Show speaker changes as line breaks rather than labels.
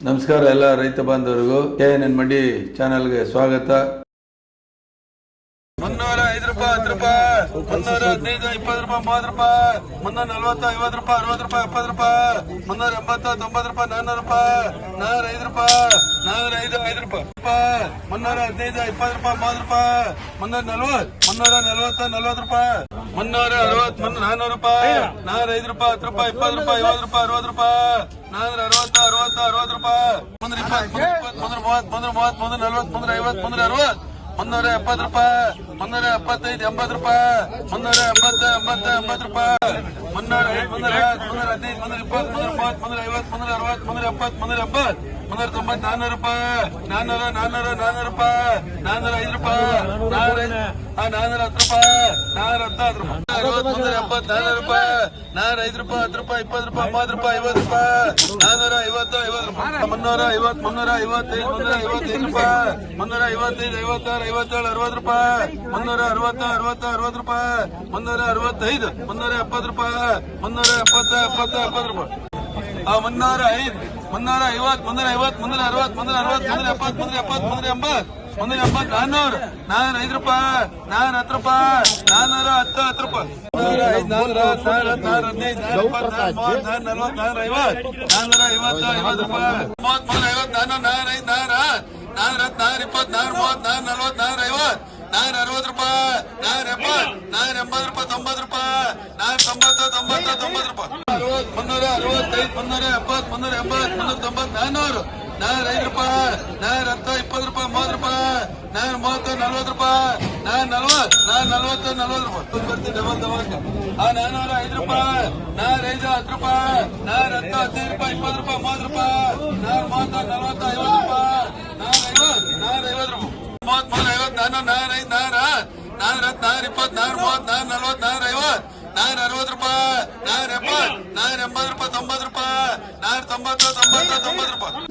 ನಮಸ್ಕಾರ ಎಲ್ಲ ರೈತ ಬಾಂಧವರಿಗೂ ಎನ್ ಮಂಡಿ ಚಾನೆಲ್ಗೆ ಸ್ವಾಗತ. ಮುನ್ನೂರ ಐದು ರೂಪಾಯಿ, ಹತ್ತು ರೂಪಾಯಿ, ಮುನ್ನೂರ ಹದಿನೈದು, ಇಪ್ಪತ್ತು ರೂಪಾಯಿ, ಮೂವತ್ತು ರೂಪಾಯಿ, ಮುನ್ನೂರ ನಲ್ವತ್ತು, ಐವತ್ತು ರೂಪಾಯಿ, ಅರವತ್ತು ರೂಪಾಯಿ, ಎಪ್ಪತ್ತು ರೂಪಾಯಿ, ಮುನ್ನೂರ ಎಂಬತ್ತು, ತೊಂಬತ್ತು ರೂಪಾಯಿ, ನಾನ್ನೂರು ರೂಪಾಯಿ, ನಾನ್ನೂರ ಐದು ರೂಪಾಯಿ, ನಾನ್ನೂರ ಐದು ಐದು ರೂಪಾಯಿ ರೂಪಾಯಿ ಮುನ್ನೂರ ಹದಿನೈದು, ಇಪ್ಪತ್ತು ರೂಪಾಯಿ, ಮೂವತ್ತು ರೂಪಾಯಿ, ಮುನ್ನೂರ ನಲ್ವತ್ತು ಮುನ್ನೂರ ನಲ್ವತ್ತು ನಲ್ವತ್ತು ರೂಪಾಯಿ, ಮುನ್ನೂರ ಅರವತ್ತು ಮುನ್ನೂರ ನಾನ್ನೂರು ರೂಪಾಯಿ, ನಾನ್ನೂರ ಐದು ರೂಪಾಯಿ, ಹತ್ತು ರೂಪಾಯಿ, ಇಪ್ಪತ್ತು ರೂಪಾಯಿ, ಐವತ್ತು ರೂಪಾಯಿ, ಅರವತ್ತು ರೂಪಾಯಿ, ನಾನ್ನೂರ ಅರವತ್ತು ಅರವತ್ತು ಅರವತ್ತು ರೂಪಾಯಿ ಮುನ್ನೂರ ಇಪ್ಪತ್ತು, ಮುನ್ನೂರ ಮೂವತ್ತು ಮುನ್ನೂರ ಮೂವತ್ತು, ಮುನ್ನೂರ ನಲ್ವತ್ತು, ಮುನ್ನೂರ ಐವತ್ತು, ಮುನ್ನೂರ ಅರವತ್ತು ಮುನ್ನೂರ ಎಪ್ಪತ್ತು ರೂಪಾಯಿ, ಮುನ್ನೂರ ಎಪ್ಪತ್ತೈದು, ಎಂಬತ್ತು ರೂಪಾಯಿ, ಮುನ್ನೂರ ಎಂಬತ್ತು ಎಂಬತ್ತು ಎಂಬತ್ತು ರೂಪಾಯಿ, ಮುನ್ನೂರ ಮುನ್ನೂರ ಮುನ್ನೂರ ಹದಿನೈದು, ಮುನ್ನೂರ ಇಪ್ಪತ್ತು, ಮುನ್ನೂರ ಮೂವತ್ತು, ಮುನ್ನೂರ ಐವತ್ತು, ಮುನ್ನೂರ ಅರವತ್ತು, ಮುನ್ನೂರ ಎಪ್ಪತ್ತು, ಮುನ್ನೂರ ಎಂಬತ್ತು, ಮುನ್ನೂರ ತೊಂಬತ್ತು ನಾನ್ನೂರು ರೂಪಾಯಿ ನಾನ್ನೂರ ನಾನ್ನೂರ ನಾನ್ನೂರು ರೂಪಾಯಿ ನಾನ್ನೂರ ಐದು ರೂಪಾಯಿ ನಾನ್ನೂರ ನಾನ್ನೂರ ಹತ್ತು ರೂಪಾಯಿ ಹತ್ತು ಹತ್ತು ರೂಪಾಯಿ ಎಪ್ಪತ್ತು ರೂಪಾಯಿ ನಾನ್ನೂರ ಐದು ರೂಪಾಯಿ ಹತ್ತು ರೂಪಾಯಿ ಇಪ್ಪತ್ತು ರೂಪಾಯಿ ಮೂವತ್ತು ರೂಪಾಯಿ ಐವತ್ತು ರೂಪಾಯಿ ನಾನ್ನೂರ ಐವತ್ತು ಐವತ್ತು ರೂಪಾಯಿ ಮುನ್ನೂರ ಐವತ್ತು ಮುನ್ನೂರ ಐವತ್ತೈದು ಮುನ್ನೂರ ಐವತ್ತೈದು ರೂಪಾಯಿ ಮುನ್ನೂರ ಐವತ್ತೈದು ಐವತ್ತಾರು ಐವತ್ತೇಳು ಅರವತ್ತು ರೂಪಾಯಿ ಮುನ್ನೂರ ಅರವತ್ತು ಅರವತ್ತು ಅರವತ್ತು ರೂಪಾಯಿ ಮುನ್ನೂರ ಅರವತ್ತೈದು ಮುನ್ನೂರ ಎಪ್ಪತ್ತು ರೂಪಾಯಿ ಮುನ್ನೂರ ಎಪ್ಪತ್ತು ಎಪ್ಪತ್ತು ಎಪ್ಪತ್ತು ರೂಪಾಯಿ. ಆ ಮುನ್ನೂರ ಐದು ಮುನ್ನೂರ ಐವತ್ತು ಮುನ್ನೂರ ಐವತ್ತು ಮುನ್ನೂರ ಅರವತ್ತು ಮುನ್ನೂರ ಅರವತ್ತು ಮುನ್ನೂರ ಎಪ್ಪತ್ತು ಮುನ್ನೂರ ಎಪ್ಪತ್ತು ಮುನ್ನೂರ ಎಂಬತ್ತು. ಮುನ್ನೂರ ಎಂಬತ್ತು ನಾನ್ನೂರು ನಾನ್ ಐದು ರೂಪಾಯಿ ನಾನ್ ಹತ್ತು ರೂಪಾಯಿ ನಾನ್ನೂರ ಹತ್ತು ಹತ್ತು ರೂಪಾಯಿ ನಾನ್ನೂರ ಹದಿನೈದು ನಾನ್ನೂರ ಇಪ್ಪತ್ತು ನಾನ್ನೂರ ಐವತ್ತು ಐವತ್ತು ರೂಪಾಯಿ ಮೂವತ್ ಮುನ್ನೂರ ಐವತ್ತು ನಾನ್ನೂರ ನಾನ್ನೂರ ಐದು ನಾನ್ನೂರ ನಾನ್ನೂರ ಹತ್ತು ನಾನ್ನೂರ ಇಪ್ಪತ್ತು ನಾನ್ನೂರ ಮೂವತ್ತು ನಾನ್ನೂರ ನಲ್ವತ್ತು ನಾನ್ನೂರ ಐವತ್ತು ನಾನ್ನೂರ ಅರವತ್ತು ರೂಪಾಯಿ ನಾನ್ನೂರ ಎಪ್ಪತ್ತು ನಾನ್ನೂರ ಎಂಬತ್ತು ರೂಪಾಯಿ ತೊಂಬತ್ತು ರೂಪಾಯಿ ನಾನ್ನೂರ ತೊಂಬತ್ತು ತೊಂಬತ್ತು ತೊಂಬತ್ತು ರೂಪಾಯಿ ಮುನ್ನೂರ ಅರವತ್ತೈದು, ಮುನ್ನೂರ ಎಪ್ಪತ್ತು, ಮುನ್ನೂರ ಎಂಬತ್ತು, ಮುನ್ನೂರ ತೊಂಬತ್ತು ನಾನ್ನೂರು ನಾನ್ನೂರ ಐದು ರೂಪಾಯಿ ನಾನ್ನೂರ ಹತ್ತು ಇಪ್ಪತ್ತು ರೂಪಾಯಿ ಮೂವತ್ತು ರೂಪಾಯಿ ನಾನ್ನೂರ ಮೂವತ್ತು ನಲ್ವತ್ತು ರೂಪಾಯಿ ನಾನ್ನೂರ ನಲ್ವತ್ತು ನಾನ್ನೂರ ನಲ್ವತ್ತು ನಲ್ವತ್ತು ರೂಪಾಯಿ ಬರ್ತೀನಿ ಡಬಲ್ ಡಬಲ್ ಆ ನಾನ್ನೂರ ಐದು ರೂಪಾಯಿ ನಾನ್ನೂರ ಐದು ಹತ್ತು ರೂಪಾಯಿ ನಾನ್ನೂರ ಹತ್ತು ಹದಿನೈದು ರೂಪಾಯಿ ಇಪ್ಪತ್ತು ರೂಪಾಯಿ ಮೂವತ್ತು ರೂಪಾಯಿ ನಾನ್ನೂರ ಮೂವತ್ತು ನಲ್ವತ್ತು ಐವತ್ತು ರೂಪಾಯಿ ನಾನ್ನೂರ ಐವತ್ತು ನಾನ್ನೂರ ಐವತ್ತು ರೂಪಾಯಿ ಮೂವತ್ತ್ ಮೂರು ಐವತ್ತು ನಾನ್ನೂರ ನಾನ್ನೂರ ಐದು ನಾನ್ನೂರ ನಾನ್ನೂರ ಹತ್ತು ನಾನ್ನೂರ ಇಪ್ಪತ್ತು ನಾನ್ನೂರ ಮೂವತ್ತು ನಾನ್ನೂರ ನಲ್ವತ್ತು ನಾನ್ನೂರ ಐವತ್ತು ನಾನ್ನೂರ ಅರವತ್ತು ರೂಪಾಯಿ ನಾನ್ನೂರ ಎಪ್ಪತ್ತು ನಾನ್ನೂರ ಎಂಬತ್ತು ರೂಪಾಯಿ ತೊಂಬತ್ತು ರೂಪಾಯಿ ನಾನ್ನೂರ ತೊಂಬತ್ತು ತೊಂಬತ್ತು ತೊಂಬತ್ತು ರೂಪಾಯಿ